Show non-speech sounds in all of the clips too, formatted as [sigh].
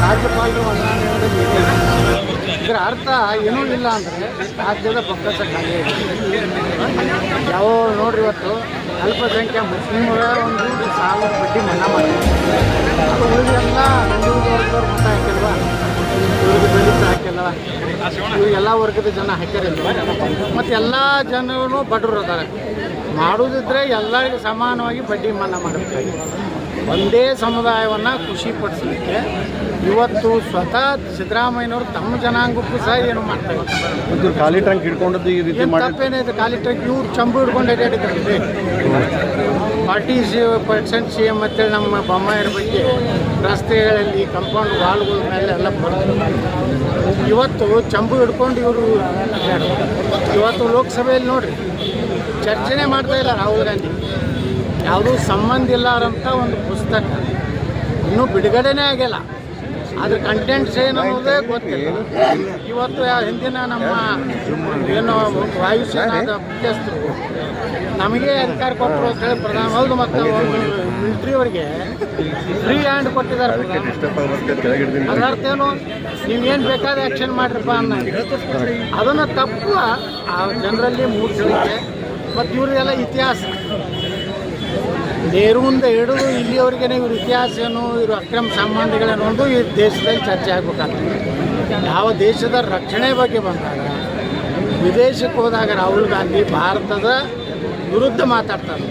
ರಾಜ್ಯಪಾಲರು ಇದರ ಅರ್ಥ ಏನೂ ಇಲ್ಲ ಅಂದರೆ ರಾಜ್ಯದ ಬೊಕ್ಕಸ ಖಾಲಿ ಯಾವ ನೋಡ್ರಿ ಇವತ್ತು ಅಲ್ಪಸಂಖ್ಯಾ ಮುಸ್ಲಿಮರ ಒಂದು ಸಾಲ ಬಡ್ಡಿ ಮನ್ನಾ ಮಾಡಿದ್ದಾರೆ ಅದು ಉಳಿದೆಲ್ಲ ಹಿಂದುಳಿದ ವರ್ಗದವ್ರು ಮತ ಹಾಕಿಲ್ಲ ಇವ್ರಿಗೆಲ್ಲ ವರ್ಗದ ಜನ ಹಾಕ್ಯಾರಿಲ್ಲ ಮತ್ತು ಎಲ್ಲ ಜನರು ಬಡವರು ಅದಾರೆ. ಮಾಡೋದಿದ್ರೆ ಎಲ್ಲರಿಗೂ ಸಮಾನವಾಗಿ ಬಡ್ಡಿ ಮನ್ನಾ ಮಾಡಬೇಕಾಗಿದೆ. ಒಂದೇ ಸಮುದಾಯವನ್ನು ಖುಷಿಪಡಿಸಲಿಕ್ಕೆ ಇವತ್ತು ಸ್ವತಃ ಸಿದ್ದರಾಮಯ್ಯನವರು ತಮ್ಮ ಜನಾಂಗಕ್ಕೂ ಸಹ ಏನು ಮಾಡ್ತಾರೆ ಖಾಲಿ ಟ್ರಂಕ್ ಹಿಡ್ಕೊಂಡದ್ದು ಈ ರೀತಿ ಏನು ಮಾಡಿ ತಪ್ಪೇನಿದೆ ಖಾಲಿ ಟ್ರಂಕ್ ಇವ್ರು ಚಂಬು ಹಿಡ್ಕೊಂಡು ಅಡ್ಡಾಡಿದ್ದಾರೆ ಫಾರ್ಟಿ ಸಿ ಪರ್ಸೆಂಟ್ ಸಿ ಎಂ ಅಂತೇಳಿ ನಮ್ಮ ಬೊಮ್ಮಾಯರ ಬಗ್ಗೆ ರಸ್ತೆಗಳಲ್ಲಿ ಕಂಪೌಂಡ್ ವಾಲ್ಗಳ ಮೇಲೆ ಎಲ್ಲ ಇವತ್ತು ಚಂಬು ಹಿಡ್ಕೊಂಡು ಇವರು ಇವತ್ತು ಲೋಕಸಭೆಯಲ್ಲಿ ನೋಡ್ರಿ ಚರ್ಚೆನೇ ಮಾಡ್ತಾ ಇಲ್ಲ ರಾಹುಲ್ ಗಾಂಧಿ. ಯಾವುದೂ ಸಂಬಂಧ ಇಲ್ಲಾರಂಥ ಒಂದು ಪುಸ್ತಕ. ಇನ್ನೂ ಬಿಡುಗಡೆನೇ ಆಗಿಲ್ಲ. ಅದ್ರ ಕಂಟೆಂಟ್ಸ್ ಏನು ಅನ್ನೋದೇ ಗೊತ್ತಿಲ್ಲ. ಇವತ್ತು ಹಿಂದಿನ ನಮ್ಮ ಏನು ವಾಯುಸೇನಾದ ಮುಖ್ಯಸ್ಥರು ನಮಗೆ ಅಧಿಕಾರ ಕೊಟ್ಟರು ಅಂತ ಹೇಳಿ ಪ್ರಧಾನ ಹೌದು ಮತ್ತು ಮಿಲಿಟ್ರಿಯವರಿಗೆ ಫ್ರೀ ಹ್ಯಾಂಡ್ ಕೊಟ್ಟಿದ್ದಾರೆ. ಅದರ್ಥ ಏನು ನೀವೇನು ಬೇಕಾದ ಆ್ಯಕ್ಷನ್ ಮಾಡ್ರಪ್ಪ ಅನ್ನ ಅದನ್ನು ತಪ್ಪು ಆ ಜನರಲ್ಲಿ ಮೂಡಿಸಲಿಕ್ಕೆ ಮತ್ತು ಇವರಿಗೆಲ್ಲ ಇತಿಹಾಸ. ನೆಹರುವಿಂದ ಹಿಡಿದು ಇಲ್ಲಿಯವರೆಗೆ ಇವ್ರ ಇತಿಹಾಸ ಏನು ಇವ್ರ ಅಕ್ರಮ ಸಂಬಂಧಗಳೇನು ಒಂದು ಈ ದೇಶದಲ್ಲಿ ಚರ್ಚೆ ಆಗ್ಬೇಕಾಗ್ತದೆ. ಯಾವ ದೇಶದ ರಕ್ಷಣೆ ಬಗ್ಗೆ ಬಂದಾಗ, ವಿದೇಶಕ್ಕೆ ಹೋದಾಗ ರಾಹುಲ್ ಗಾಂಧಿ ಭಾರತದ ವಿರುದ್ಧ ಮಾತಾಡ್ತಾರೆ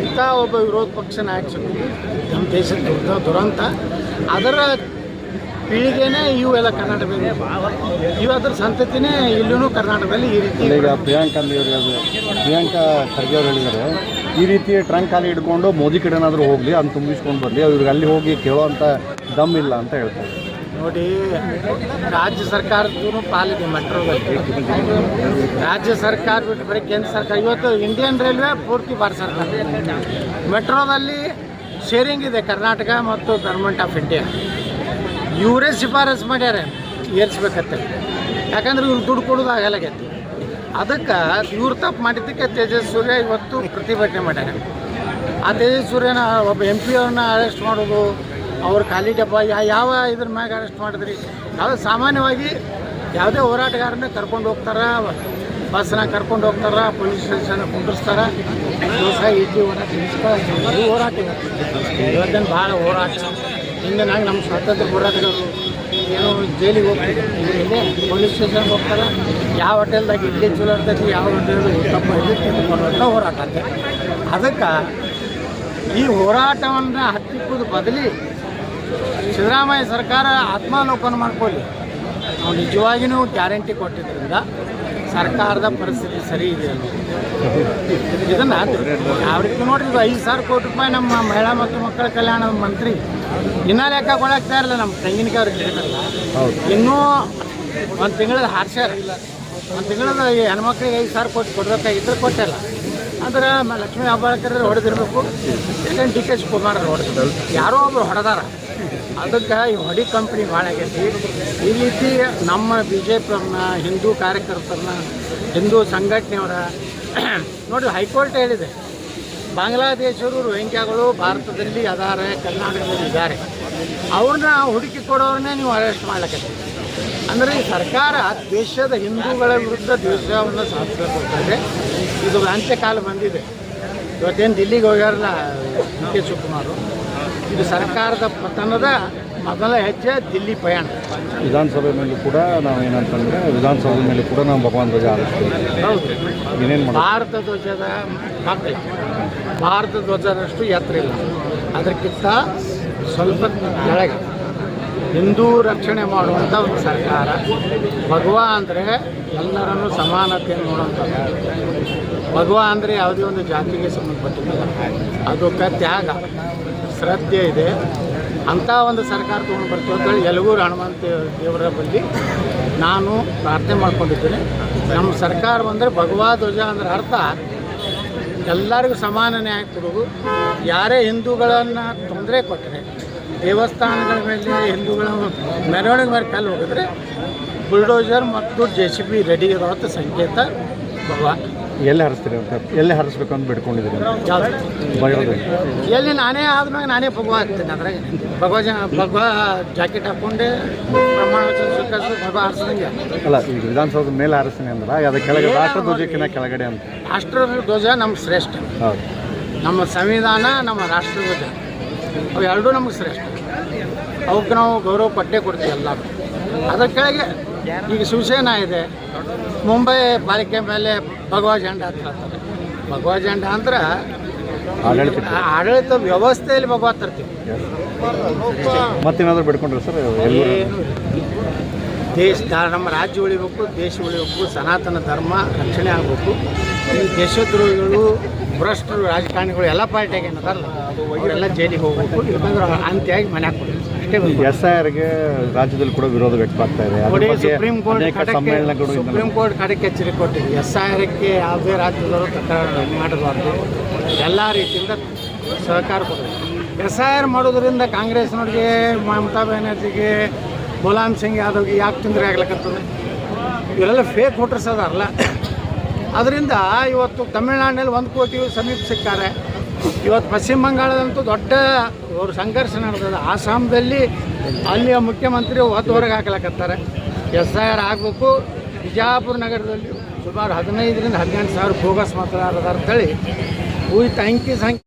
ಇಂಥ ಒಬ್ಬ ವಿರೋಧ ಪಕ್ಷ ನಾಯಕ ನಮ್ಮ ದೇಶದ ದುರ್ದ ದುರಂತ. ಅದರ ಪೀಳಿಗೆನೇ ಇವೆಲ್ಲ ಕರ್ನಾಟಕದಲ್ಲಿ ಇವು ಅದ್ರ ಸಂತತಿನೇ ಇಲ್ಲೂ ಕರ್ನಾಟಕದಲ್ಲಿ ಈ ರೀತಿ ಪ್ರಿಯಾಂಕಾ ಪ್ರಿಯಾಂಕಾ ಖರ್ಗೆ ಅವರು ಹೇಳಿದ್ದಾರೆ. ಈ ರೀತಿ ಟ್ರಂಕ್ ಖಾಲಿ ಹಿಡ್ಕೊಂಡು ಮೋದಿ ಕಡೆನಾದರೂ ಹೋಗಲಿ ಅದನ್ನು ತುಂಬಿಸ್ಕೊಂಡು ಬರಲಿ, ಅವ್ರಿಗೆ ಅಲ್ಲಿ ಹೋಗಿ ಕೇಳೋವಂಥ ದಮ್ ಇಲ್ಲ ಅಂತ ಹೇಳ್ತಾರೆ. ನೋಡಿ, ರಾಜ್ಯ ಸರ್ಕಾರದ್ದು ಪಾಲಿದೆ ಮೆಟ್ರೋದಲ್ಲಿ ರಾಜ್ಯ ಸರ್ಕಾರ ಬಿಟ್ಟು ಬರೀ ಕೇಂದ್ರ ಸರ್ಕಾರ. ಇವತ್ತು ಇಂಡಿಯನ್ ರೈಲ್ವೆ ಪೂರ್ತಿ ಭಾರತ ಸರ್ಕಾರ. ಮೆಟ್ರೋದಲ್ಲಿ ಶೇರಿಂಗ್ ಇದೆ ಕರ್ನಾಟಕ ಮತ್ತು ಗೌರ್ಮೆಂಟ್ ಆಫ್ ಇಂಡಿಯಾ ಇವರೇ ಶಿಫಾರಸು ಮಾಡ್ಯಾರೆ ಏರಿಸ್ಬೇಕತ್ತೆ ಯಾಕಂದ್ರೆ ಇವ್ರು ದುಡ್ಡು ಕೊಡೋದು ಆಗಲಾಗೈತಿ ಅದಕ್ಕೆ ಇವ್ರು ತಪ್ಪು ಮಾಡಿದ್ದಕ್ಕೆ ತೇಜಸ್ ಸೂರ್ಯ ಇವತ್ತು ಪ್ರತಿಭಟನೆ ಮಾಡ್ಯಾರ ಆ ತೇಜಸ್ ಸೂರ್ಯನ ಒಬ್ಬ ಎಂ ಪಿ ಅವ್ರನ್ನ ಅರೆಸ್ಟ್ ಮಾಡೋದು, ಅವ್ರ ಖಾಲಿ ಡಬ್ಬ ಯಾವ ಇದ್ರ ಮ್ಯಾಗ ಅರೆಸ್ಟ್ ಮಾಡಿದ್ರಿ? ಯಾವ ಸಾಮಾನ್ಯವಾಗಿ ಯಾವುದೇ ಹೋರಾಟಗಾರನ್ನ ಕರ್ಕೊಂಡು ಹೋಗ್ತಾರ, ಬಸ್ನ ಕರ್ಕೊಂಡು ಹೋಗ್ತಾರ ಪೊಲೀಸ್ ಸ್ಟೇಷನ್ ಕುಂಡ್ರಿಸ್ತಾರ ದಿವಸ ಇಡ್ಲಿ ಹೋರಾಟ ಹೋರಾಟ ಇವತ್ತಿನ ಭಾಳ ಹೋರಾಟ. ಹಿಂದೆ ನಮ್ಮ ಸ್ವಾತಂತ್ರ್ಯ ಹೋರಾಟಗಾರರು. ಏನೋ ಜೈಲಿಗೆ ಹೋಗ್ತಾರೆ ಪೊಲೀಸ್ ಸ್ಟೇಷನ್ಗೆ ಹೋಗ್ತಾರೆ. ಯಾವ ಹೋಟೆಲ್ದಾಗ ಇಡ್ಲಿ ಚಲೋ ಇರ್ತೈತಿ, ಯಾವ ಹೋಟೆಲ್ ತಪ್ಪ ಇಡ್ಲಿ ತಿಂದುಕೊಳ್ಳುವಂಥ ಹೋರಾಟ ಅಂತ. ಅದಕ್ಕೆ ಈ ಹೋರಾಟವನ್ನು ಹತ್ತಿಕ್ಕೋದು ಬದಲಿ ಸಿದ್ದರಾಮಯ್ಯ ಸರ್ಕಾರ ಆತ್ಮಾವಲೋಕನ ಮಾಡ್ಕೊಳ್ಳಿ. ನಾವು ನಿಜವಾಗಿಯೂ ಗ್ಯಾರಂಟಿ ಕೊಟ್ಟಿದ್ದರಿಂದ ಸರ್ಕಾರದ ಪರಿಸ್ಥಿತಿ ಸರಿ ಇದೆ ಇದನ್ನು ಯಾವ ರೀತಿ ನೋಡ್ರಿ ಐದು ಸಾವಿರ ಕೋಟಿ ರೂಪಾಯಿ ನಮ್ಮ ಮಹಿಳಾ ಮತ್ತು ಮಕ್ಕಳ ಕಲ್ಯಾಣ ಮಂತ್ರಿ ಇನ್ನೂ ಲೆಕ್ಕ ಕೊಡಾಕ್ತಾ ಇರಲ್ಲ ನಮ್ಮ ತೆಂಗಿನಕಾಯಿ ಅವ್ರಿಗೆ ಹೌದು. ಇನ್ನೂ ಒಂದು ತಿಂಗಳದ ಹಾರ್ಸ್ಯಾರ ಒಂದು ತಿಂಗಳದ ಈ ಹೆಣ್ಮಕ್ಳಿಗೆ ಐದು ಸಾವಿರ ಕೊಟ್ಟು ಕೊಡ್ಬೇಕಾಗಿದ್ರೆ ಕೊಟ್ಟಿಲ್ಲ. ಅಂದ್ರೆ ಲಕ್ಷ್ಮೀ ಹೆಬ್ಬಾಳ್ಕರ್ ಹೊಡೆದಿರ್ಬೇಕು. ಯಾಕಂದ್ರೆ ಡಿ ಕೆ ಶಿವಕುಮಾರ್ ಹೊಡೆದ್ರು. ಯಾರೋ ಒಬ್ರು ಹೊಡೆದಾರ. ಅದಕ್ಕೆ ಈ ಹೊಡಿ ಕಂಪ್ನಿ ಭಾಳ ಆಗೈತಿ. ಈ ರೀತಿ ನಮ್ಮ ಬಿ ಜೆ ಪಿಯವ್ರನ್ನ ಹಿಂದೂ ಕಾರ್ಯಕರ್ತರನ್ನ ಹಿಂದೂ ಸಂಘಟನೆಯವರ [clears throat] ನೋಡಿ ಹೈಕೋರ್ಟ್ ಹೇಳಿದೆ. ಬಾಂಗ್ಲಾದೇಶರು ರೋಹಿಂಗ್ಯಾಗಳು ಭಾರತದಲ್ಲಿ ಅದಾರೆ, ಕರ್ನಾಟಕದಲ್ಲಿ ಇದ್ದಾರೆ. ಅವ್ರನ್ನ ಹುಡುಕಿ ಕೊಡೋರನ್ನೇ ನೀವು ಅರೆಸ್ಟ್ ಮಾಡ್ಲಿಕ್ಕೆ ಅಂದರೆ ಈ ಸರ್ಕಾರ ದೇಶದ ಹಿಂದೂಗಳ ವಿರುದ್ಧ ದ್ವೇಷವನ್ನು ಸಾಧಿಸಬೇಕು ಅಂತಂದರೆ ಇದು ಅಂತ್ಯಕಾಲ ಬಂದಿದೆ. ಇವತ್ತೇನು ದಿಲ್ಲಿಗೆ ಹೋಗ್ಯಾರಲ್ಲ ಡಿ ಕೆ ಇದು ಸರ್ಕಾರದ ಪತನದ ಮೊದಲ ಹೆಜ್ಜೆ ದಿಲ್ಲಿ ಪ್ರಯಾಣ. ವಿಧಾನಸಭೆ ಮೇಲೂ ಕೂಡ ನಾವು ಏನಂತಂದರೆ ವಿಧಾನಸಭೆ ಮೇಲೂ ಕೂಡ ನಾವು ಭಗವಾನ್ ಧ್ವಜ ಆರಿಸ್ತೀವಿ ಹೌದು. ಏನೇನು ಮಾಡೋದು? ಭಾರತ ಧ್ವಜದ ಮಕ್ಕಳ ಭಾರತ ಧ್ವಜದಷ್ಟು ಎತ್ತರ ಇಲ್ಲ. ಅದಕ್ಕಿಂತ ಸ್ವಲ್ಪ ಕೆಳಗೆ ಹಿಂದೂ ರಕ್ಷಣೆ ಮಾಡುವಂಥ ಒಂದು ಸರ್ಕಾರ ಭಗವ ಅಂದರೆ ಎಲ್ಲರನ್ನು ಸಮಾನತೆಯನ್ನು ನೋಡುವಂಥದ್ದು ಭಗವ ಅಂದರೆ ಯಾವುದೇ ಒಂದು ಜಾತಿಗೆ ಸಂಬಂಧಪಟ್ಟಿಲ್ಲ. ಅದು ತ್ಯಾಗ ಶ್ರದ್ಧೆ ಇದೆ. ಅಂಥ ಒಂದು ಸರ್ಕಾರ ತೊಗೊಂಡು ಬರ್ತೀವಿ ಅಂತೇಳಿ ಯಲಗೂರು ಹನುಮಂತ ದೇವರ ಬಳಿ ನಾನು ಪ್ರಾರ್ಥನೆ ಮಾಡ್ಕೊಂಡಿದ್ದೀನಿ. ನಮ್ಮ ಸರ್ಕಾರ ಬಂದರೆ ಭಗವಾ ಧ್ವಜ ಅಂದ್ರೆ ಅರ್ಥ. ಎಲ್ಲರಿಗೂ ಸಮಾನ ನ್ಯಾಯ ಕೊಡೋದು. ಯಾರೇ ಹಿಂದೂಗಳನ್ನು ತೊಂದರೆ ಕೊಟ್ಟರೆ ದೇವಸ್ಥಾನಗಳ ಮೇಲೆ ಹಿಂದೂಗಳ ಮೆರವಣಿಗೆ ಮೇಲೆ ಕಲ್ಲು ಹೋಗಿದ್ರೆ ಬುಲ್ಡೋಜರ್ ಮತ್ತು ಜೆ ಸಿ ಬಿ ರೆಡಿ ಇರೋಂಥ ಸಂಕೇತ ಭಗವಾ. ಎಲ್ಲಿ ಹರಿಸ್ತೀರಿ ಅಂತ? ಎಲ್ಲಿ ಹರಿಸ್ಬೇಕು ಅಂತ ಬಿಡ್ಕೊಂಡಿದ್ದೀರಿ ಬೈರೋದಲ್ಲಿ ಎಲ್ಲಿ ನಾನೇ ಆದ್ಮೇಲೆ ನಾನೇ ಭಗವಾ ಹಾಕ್ತೀನಿ ಅದ್ರಾಗ. ಭಗವಾ ಜ ಭಗವಾ ಜಾಕೆಟ್ ಹಾಕ್ಕೊಂಡೆ ಪ್ರಮಾಣ ವಚನ ಸ್ವೀಕರಿಸಿ ಭಗವಾ ಹಾರಿಸಿದಂಗೆ. ಅಲ್ಲ ಈಗ ವಿಧಾನಸೌಧ ಮೇಲೆ ಹಾರಿಸ್ತೀನಿ ಅಂದ್ರೆ ಅದರ ಕೆಳಗೆ ರಾಷ್ಟ್ರ ಧ್ವಜಕ್ಕಿಂತ ಕೆಳಗಡೆ ಅಂತ. ರಾಷ್ಟ್ರ ಧ್ವಜ ನಮ್ಮ ಶ್ರೇಷ್ಠ. ಹೌದು. ನಮ್ಮ ಸಂವಿಧಾನ ನಮ್ಮ ರಾಷ್ಟ್ರಧ್ವಜ ಅವು ಎರಡೂ ನಮಗೆ ಶ್ರೇಷ್ಠ. ಅವಕ್ಕೆ ನಾವು ಗೌರವ ಪಟ್ಟೆ ಕೊಡ್ತೀವಿ ಎಲ್ಲ ಅದ್ರ ಕೆಳಗೆ ಈಗ ಶಿವಸೇನಾ ಇದೆ. ಮುಂಬೈ ಪಾಲಿಕೆ ಮೇಲೆ ಭಗವಾ ಜಂಡ ಅಂತ ಹೇಳ್ತಾರೆ ಭಗವಾ ಜಂಡ ಅಂದ್ರೆ ಆಡಳಿತ ವ್ಯವಸ್ಥೆಯಲ್ಲಿ ಭಗವಾ ತರ್ತೀವಿ. ಮತ್ತೇನಾದ್ರೂ ಬಿಡ್ಕೊಂಡ್ರೆ ಸರ್ ದೇಶ ನಮ್ಮ ರಾಜ್ಯ ಉಳಿಬೇಕು ದೇಶ ಉಳಿಬೇಕು ಸನಾತನ ಧರ್ಮ ರಕ್ಷಣೆ ಆಗಬೇಕು. ಈ ದೇಶದ್ರೋಹಿಗಳು ಭ್ರಷ್ಟರು ರಾಜಕಾರಣಿಗಳು ಎಲ್ಲ ಪಾರ್ಟಿಯಾಗಿ ಏನದಾರಲ್ಲ ಅವರೆಲ್ಲ ಜೈಲಿಗೆ ಹೋಗ್ಬೇಕು. ಇಲ್ಲಾಂದ್ರೆ ಅಂತ್ಯಾಗಿ ಮನೆ ಕೊಡಬೇಕು ಎಸ್ ಐ ಆರ್ಗೆ ರಾಜ್ಯದಲ್ಲಿ ಕೂಡ ವಿರೋಧ ವ್ಯಕ್ತವಾಗ್ತಾ ಇದೆ. ಸುಪ್ರೀಂ ಕೋರ್ಟ್ ಸುಪ್ರೀಂ ಕೋರ್ಟ್ ಕಡೆಗೆ ಎಚ್ಚರಿಕೆ ಕೊಟ್ಟಿದೆ. ಎಸ್ ಐ ಆರ್ಗೆ ಯಾವುದೇ ರಾಜ್ಯದವರು ತಕರಾರು ಮಾಡಬಾರ್ದು. ಎಲ್ಲ ರೀತಿಯಿಂದ ಸಹಕಾರ ಕೊಡಬೇಕು. ಎಸ್ ಐ ಆರ್ ಮಾಡೋದ್ರಿಂದ ಕಾಂಗ್ರೆಸ್ನವ್ರಿಗೆ ಮಮತಾ ಬ್ಯಾನರ್ಜಿಗೆ ಮುಲಾಯಂ ಸಿಂಗ್ ಯಾದವ್ಗೆ ಯಾಕೆ ತೊಂದರೆ ಆಗ್ಲಕ್ಕತ್ತದೆ ಇವರೆಲ್ಲ ಫೇಕ್ ವೋಟರ್ಸ್ ಅದಾರಲ್ಲ. ಅದರಿಂದ ಇವತ್ತು ತಮಿಳ್ನಾಡಿನಲ್ಲಿ ಒಂದು ಕೋಟಿ ಸಮೀಪ ಸಿಕ್ಕಾರೆ. ಇವತ್ತು ಪಶ್ಚಿಮ ಬಂಗಾಳದಂತೂ ದೊಡ್ಡ ಅವ್ರ ಸಂಘರ್ಷ ನಡೆದದ ಆಸಾಮದಲ್ಲಿ ಅಲ್ಲಿಯ ಮುಖ್ಯಮಂತ್ರಿ ಒತ್ತು ಹೊರಗೆ ಹಾಕ್ಲಕತ್ತಾರೆ. ಎಸ್ ಐ ಆರ್ ಆಗಬೇಕು. ಬಿಜಾಪುರ ನಗರದಲ್ಲಿ ಸುಮಾರು ಹದಿನೈದರಿಂದ ಹದಿನೆಂಟು ಸಾವಿರ ಬೋಗಸ್ ಮತದಾರರು ಅಂತೇಳಿ. ಉಳಿತ ಅಂಕಿ ಸಂಖ್ಯೆ